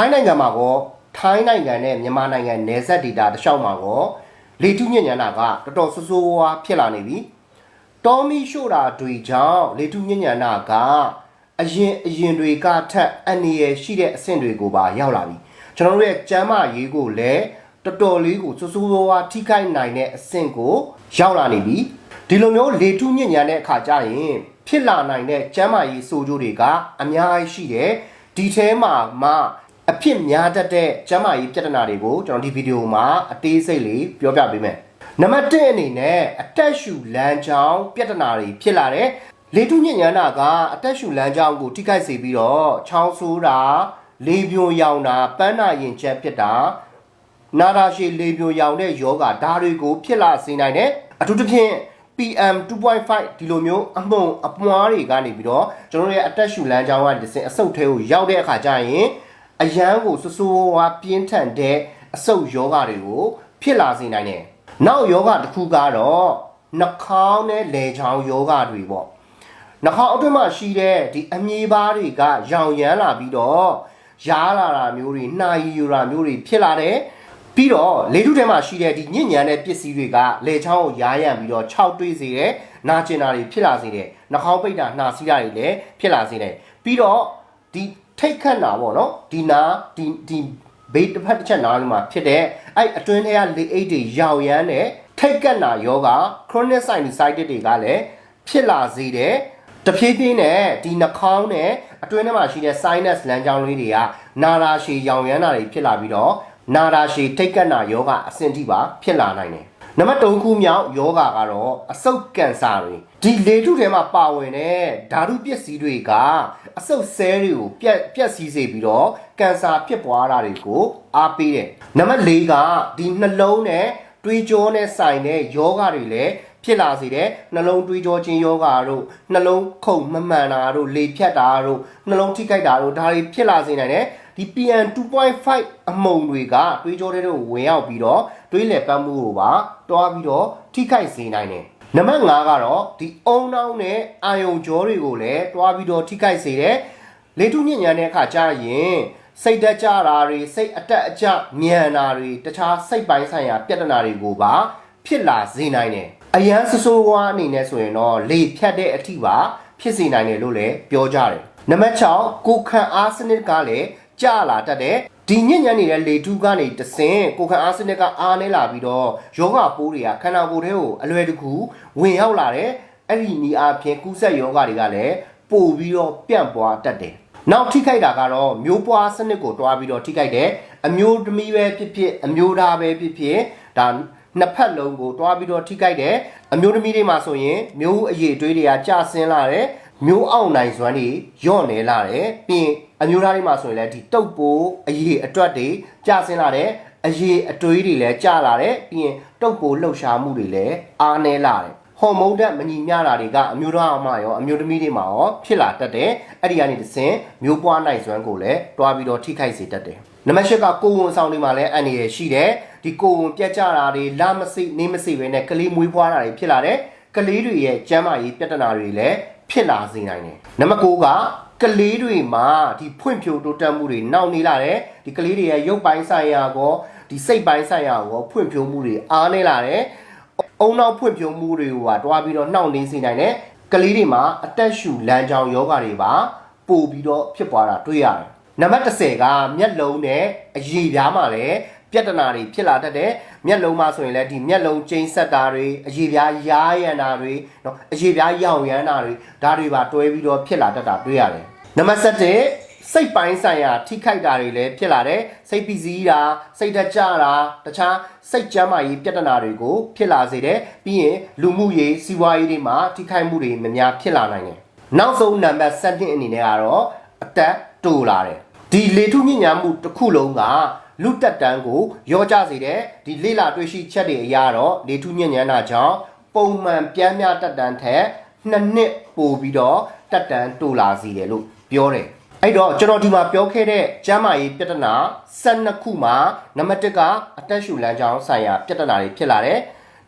ထိုင်းနိုင်ငံမှာကောထိုင်းနိုင်ငံနဲ့မြန်မာနိုင်ငံနယ်စပ်ဒေတာတစ်လျှောက်မှာကောလေထုညဉ့်ညံတာကတော်တော်ဆိုးဆိုးဝါးဖြစ်လာနေပြီတော်မီရှို့တာတွေကြောင့်လေထုညဉ့်ညံတာကအရင်အရင်တွေကထက်အန္တရာယ်ရှိတဲ့အဆင့်တွေကိုပါရောက်လာပြီကျွန်တော်တို့ရဲ့ကျမ်းမာရေးကိုလည်းတော်တော်လေးကိုဆိုးဆိုးဝါးဝါးထိခိုက်နိုင်တဲ့အဆင့်ကိုရောက်လာနေပြီဒီလိုမျိုးလေထုညဉ့်ညံတဲ့အခါကျရင်ဖြစ်လာနိုင်တဲ့ကျမ်းမာရေးဆိုးကျိုးတွေကအများကြီးရှိတယ်ဒီထဲမှာမှ အဖြစ်များတတ်တဲ့ကျမ်းမာရေးပြဿနာတွေကိုကျွန်တော်ဒီဗီဒီယိုမှာအသေးစိတ်လေးပြောပြပေးမယ်နံပါတ်1အနေနဲ့အတက်ရှူလမ်းကြောင်းပြဿနာတွေဖြစ်လာတယ်လေထုညဉ့်ညံတာကအတက်ရှူလမ်းကြောင်းကိုထိခိုက်စေပြီးတော့ချောင်းဆိုးတာလေပြွန်ရောင်တာပန်းနာရင်ချက်ဖြစ်တာနာတာရှည်လေပြိုရောင်တဲ့ယောဂဒါတွေကိုဖြစ်လာစေနိုင်တယ်အထူးသဖြင့် PM 2.5ဒီလိုမျိုးအမုံအပွားတွေကနေပြီးတော့ကျွန်တော်တို့ရဲ့အတက်ရှူလမ်းကြောင်းကနေတစ်ဆင့်အဆုတ်ထဲကိုရောက်တဲ့အခါကျရင် အရန်ကိုဆူဆူဝါးပြင်းထန်တဲ့အဆုတ်ယောဂတွေကိုဖြစ်လာစေနိုင်တယ်နောက်ယောဂတစ်ခုကတော့နှာခေါင်းနဲ့လယ်ချောင်းယောဂတွေပေါ့နှာခေါင်းအတွင်းမှာရှိတဲ့ဒီအမြေပါးတွေကရောင်ရမ်းလာပြီးတော့ရားလာတာမျိုးတွေနှာရည်ယူတာမျိုးတွေဖြစ်လာတယ်ပြီးတော့လေထုထဲမှာရှိတဲ့ဒီညဉ့်ညံတဲ့ပစ္စည်းတွေကလေချောင်းကိုရားရံပြီးတော့ခြောက်တွေးစေတယ်နာကျင်တာတွေဖြစ်လာစေတယ်နှာခေါင်းပိတ်တာနှာစီးတာတွေလည်းဖြစ်လာစေတယ်ပြီးတော့ဒီ ထိတ်ခတ်တာပေါ့နော်ဒီနာဒီဒီဘေးတစ်ဖက်တစ်ချက်နားလေးမှာဖြစ်တဲ့အဲ့အတွင်းထဲကလေအိတ်တွေရောင်ရမ်းတဲ့ထိတ်ကတ်နာယောဂ chronic sinusitis တွေကလည်းဖြစ်လာစေတယ်တဖြည်းဖြည်းနဲ့ဒီနှာခေါင်းနဲ့အတွင်းထဲမှာရှိတဲ့ sinus လမ်းကြောင်းလေးတွေကနာရာရှည်ရောင်ရမ်းတာတွေဖြစ်လာပြီးတော့နာရာရှည်ထိတ်ကပ်နာယောဂအဆင့်ထိပါဖြစ်လာနိုင်တယ်။ နံပါတ်3ခုမြောက်ယောဂကတော့အဆုတ်ကင်ဆာတွေဒီလေထုထဲမှာပါဝင်တဲ့ဓာတုပစ္စည်းတွေကအဆုတ်ဆဲတွေကိုပြက်ပြက်စီးစေပြီးတော့ကင်ဆာဖြစ်ပွားတာတွေကိုအားပေးတယ်။နံပါတ်4ကဒီနှလုံးနဲ့တွေးကြောနဲ့ဆိုင်တဲ့ယောဂတွေလည်းဖြစ်လာစေတယ်နှလုံးတွေးကြောခြင်းယောဂါတို့နှလုံးခုန်မမှန်တာတို့လေဖြတ်တာတို့နှလုံးထိခိုက်တာတို့ဒါတွေဖြစ်လာစေနိုင်တယ် ဒီ PM 2.5အမုံတွေကတွေးကြောတဲ့တို့ဝင်ရောက်ပြီးတော့တွေးလက်ပန်းမှုကိုပါတွားပြီးတော့ထိခိုက်စေနိုင်တယ်နံပါတ်5ကတော့ဒီအုံနှောင်းနဲ့အာယုံကြောတွေကိုလည်းတွားပြီးတော့ထိခိုက်စေတယ်လေထုညဉ့်ညံတဲ့အခါကျရင်စိတ်တက်ကြတာတွေစိတ်အတက်အကျမြန်တာတွေတခြားစိတ်ပိုင်းဆိုင်ရာပြဿနာတွေကိုပါဖြစ်လာစေနိုင်တယ်အရန်ဆဆိုးဝါးအနေနဲ့ဆိုရင်တော့လေဖြတ်တဲ့အထိပါဖြစ်စေနိုင်တယ်လို့လည်းပြောကြတယ်နံပါတ်6ကိုခံအားစနစ်ကလည်း ကြလာတတ်တယ်ဒီညဉ့်ညံနေတဲ့လေထုကနေတဆင်ကိုခံအားစနစ်ကအားနေလာပြီးတော့ယောဂပိုးတွေကခန္ဓာကိုယ်ထဲကိုအလွယ်တကူဝင်ရောက်လာတယ်အဲ့ဒီနီအားဖြင့်ကူးဆက်ယောဂတွေကလည်းပို့ပြီးတော့ပြန့်ပွားတတ်တယ်နောက်ထိခိုက်တာကတော့မျိုးပွားစနစ်ကိုတွားပြီးတော့ထိခိုက်တယ်အမျိုးသမီးပဲဖြစ်ဖြစ်အမျိုးသားပဲဖြစ်ဖြစ်ဒါနှစ်ဖက်လုံးကိုတွားပြီးတော့ထိခိုက်တယ်အမျိုးသမီးတွေမှာဆိုရင်မျိုးအရေးအတွေးတွေကကျဆင်းလာတယ်မျိုးအောင်နိုင်စွမ်းတွေညော့နေလာတယ်ပြီးရင် အမျိုးသားတွေမှာဆိုရင်လည်းဒီတုပ်ပိုးအရေးအတွက်တွေကျဆင်းလာတယ်အရေးအတွေးတွေလည်းကျလာတယ်ပြီးရင်တုပ်ပိုးလှုပ်ရှားမှုတွေလည်းအားနည်းလာတယ်ဟော်မုန်းဓာတ်မညီမျှတာတွေကအမျိုးသားအမရောအမျိုးသမီးတွေမှာရောဖြစ်လာတတ်တယ်အဲ့ဒီကနေတစ်ဆင့်မျိုးပွားနိုင်စွမ်းကိုလည်းတွားပြီးတော့ထိခိုက်စေတတ်တယ်နံပါတ်၈ကကိုဝန်ဆောင်တွေမှာလည်းအန္တရာယ်ရှိတယ်ဒီကိုဝန်ပြတ်ကြတာတွေလာမစိနေမစိပဲနဲ့ကလေးမွေးဖွားတာတွေဖြစ်လာတယ်ကလေးတွေရဲ့ကျန်းမာရေးပြဿနာတွေလည်း ဖြစ်လာစေနိုင်တယ်နံပါတ်9ကကလေးတွေမှာဒီဖွံ့ဖြိုးတိုးတက်မှုတွေနောက်နေလာတယ်ဒီကလေးတွေရဲ့ရုပ်ပိုင်းဆိုင်ရာကောဒီစိတ်ပိုင်းဆိုင်ရာကောဖွံ့ဖြိုးမှုတွေအားနေလာတယ်အုံနောက်ဖွံ့ဖြိုးမှုတွေကိုပါတွားပြီးတော့နှောင့်နှေးစေနိုင်တယ်ကလေးတွေမှာအသက်ရှူလမ်းကြောင်းယောဂတွေပါပို့ပြီးတော့ဖြစ်ပွားတာတွေ့ရတယ်နံပါတ်10ကမျက်လုံးနဲ့အရည်ပြားမှာလည်း ပြဿနာတွေဖြစ်လာတတ်တယ်မျက်လုံးမှာဆိုရင်လည်းဒီမျက်လုံးကျိန်းဆက်တာတွေအရည်ပြားရားရံတာတွေเนาะအရည်ပြားရောင်ရမ်းတာတွေဒါတွေပါတွဲပြီးတော့ဖြစ်လာတတ်တာတွေ့ရတယ်နံပါတ်7စိတ်ပိုင်းဆိုင်ရာထိခိုက်တာတွေလည်းဖြစ်လာတယ်စိတ်ပီစည်းတာစိတ်ဓာတ်ကျတာတခြားစိတ်ကျန်းမာရေးပြဿနာတွေကိုဖြစ်လာစေတယ်ပြီးရင်လူမှုရေးစီးပွားရေးတွေမှာထိခိုက်မှုတွေမများဖြစ်လာနိုင်တယ်နောက်ဆုံးနံပါတ်7အနေနဲ့ကတော့အသက်တိုးလာတယ်ဒီလေထုညဉ့်ညာမှုတစ်ခုလုံးက လူတက်တန်းကိုရောကြစေတယ်ဒီလေလာတွေ့ရှိချက်တွေအရတော့လေထုညဉ့်ညံတာကြောင့်ပုံမှန်ပြန်များတက်တန်းထက်နှစ်နှစ်ပိုပြီးတော့တက်တန်းတိုးလာစေတယ်လို့ပြောတယ်အဲ့တော့ကျွန်တော်ဒီမှာပြောခဲ့တဲ့ကျမ်းမာရေးပြဿနာ12ခုမှာနံပါတ်1ကအတက်ရှူလမ်းကြောင်းဆိုင်ရာပြဿနာတွေဖြစ်လာတယ်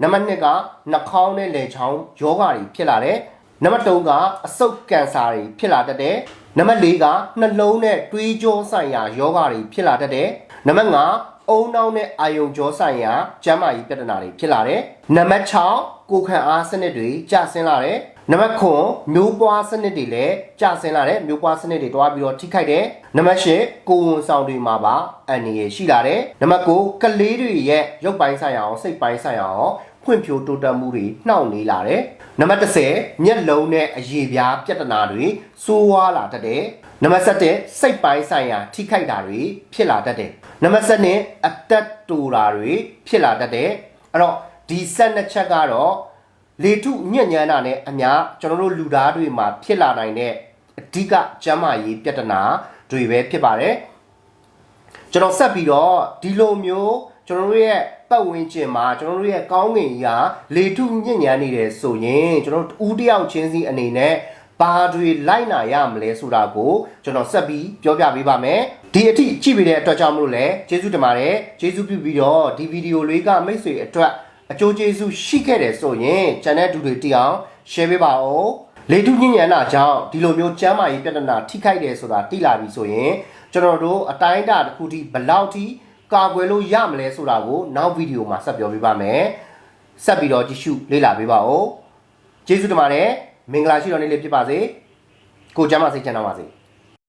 နံပါတ်2ကနှာခေါင်းနဲ့လည်ချောင်းယောဂါတွေဖြစ်လာတယ်နံပါတ်3ကအဆုတ်ကင်ဆာတွေဖြစ်လာတတ်တယ်နံပါတ်၄ကနှလုံးနဲ့တွေးကြောဆိုင်ရာယောဂတွေဖြစ်လာတတ်တယ် နံပါတ်5အုံနောက်နဲ့အာယုံကြောဆိုင်ရာကျန်းမာရေးပြဿနာတွေဖြစ်လာတယ်နံပါတ်6ကိုယ်ခံအားစနစ်တွေကျဆင်းလာတယ်နံပါတ်9မျိုးပွားစနစ်တွေလည်းကျဆင်းလာတယ်မျိုးပွားစနစ်တွေတွားပြီးတော့ထိခိုက်တယ်နံပါတ်10ကိုယ်ဝန်ဆောင်တွေမှာပါအန္တရာယ်ရှိလာတယ်နံပါတ်9ကလေးတွေရဲ့ရုပ်ပိုင်းဆိုင်ရာအောင်စိတ်ပိုင်းဆိုင်ရာအောင်ဖွံ့ဖြိုးတိုးတက်မှုတွေနှောင့်နှေးလာတယ်နံပါတ်10မျက်လုံးနဲ့အရေပြားပြဿနာတွေစိုးဝါးလာတတ်တယ်နံပါတ်7စိတ်ပိုင်းဆိုင်ရာ ထိခိုက်တာတွေဖြစ်လာတတ်တယ်နံပါတ်7အသက်တူတာတွေဖြစ်လာတတ်တယ်အဲ့တော့ဒီဆက်နှစ်ချက်ကတော့လေထုညံ့ညမ်းတာနဲ့အများကျွန်တော်တို့လူသားတွေမှာဖြစ်လာနိုင်တဲ့အဓိကကျန်းမာရေးပြဿနာတွေပဲဖြစ်ပါတယ်ကျွန်တော်ဆက်ပြီးတော့ဒီလိုမျိုးကျွန်တော်တို့ရဲ့ပတ်ဝန်းကျင်မှာကျွန်တော်တို့ရဲ့ကောင်းကင်ကြီးကလေထုညံ့ညမ်းနေတယ်ဆိုရင်ကျွန်တော်တို့ဦးတယောက်ချင်းစီအနေနဲ့ဘာတွေလိုက်နာရမလဲဆိုတာကိုကျွန်တော်ဆက်ပြီးပြောပြပေးပါမယ်ဒီအထိကြည့်ပြီးတဲ့အတွက်ကြောင့်မလို့လဲကျေးဇူးတင်ပါတယ်ကျေးဇူးပြုပြီးတော့ဒီဗီဒီယိုလေးကမိတ်ဆွေအတွက်အကျိုးကျေးဇူးရှိခဲ့တယ်ဆိုရင် channel တူတွေတိအောင် share ပေးပါဦးလေထုညဉ့်ညံ့တာကြောင့်ဒီလိုမျိုးကျမ်းမာရေးပြဿနာထိခိုက်တယ်ဆိုတာသိလာပြီဆိုရင်ကျွန်တော်တို့အတိုင်းအတာတစ်ခုထိဘယ်လောက်ထိ ကာကွယ်လို့ရမလဲဆိုတာကိုနောက်ဗီဒီယိုမှာဆက်ပြောပေးပါမယ်ဆက်ပြီးတော့ကြည့်ရှုလေ့လာပေးပါဦးကျေးဇူးတင်ပါတယ်မင်္ဂလာရှိတော်နေ့လေးဖြစ်ပါစေကိုကျမ်းမာစိတ်ချမ်းသာပါစေ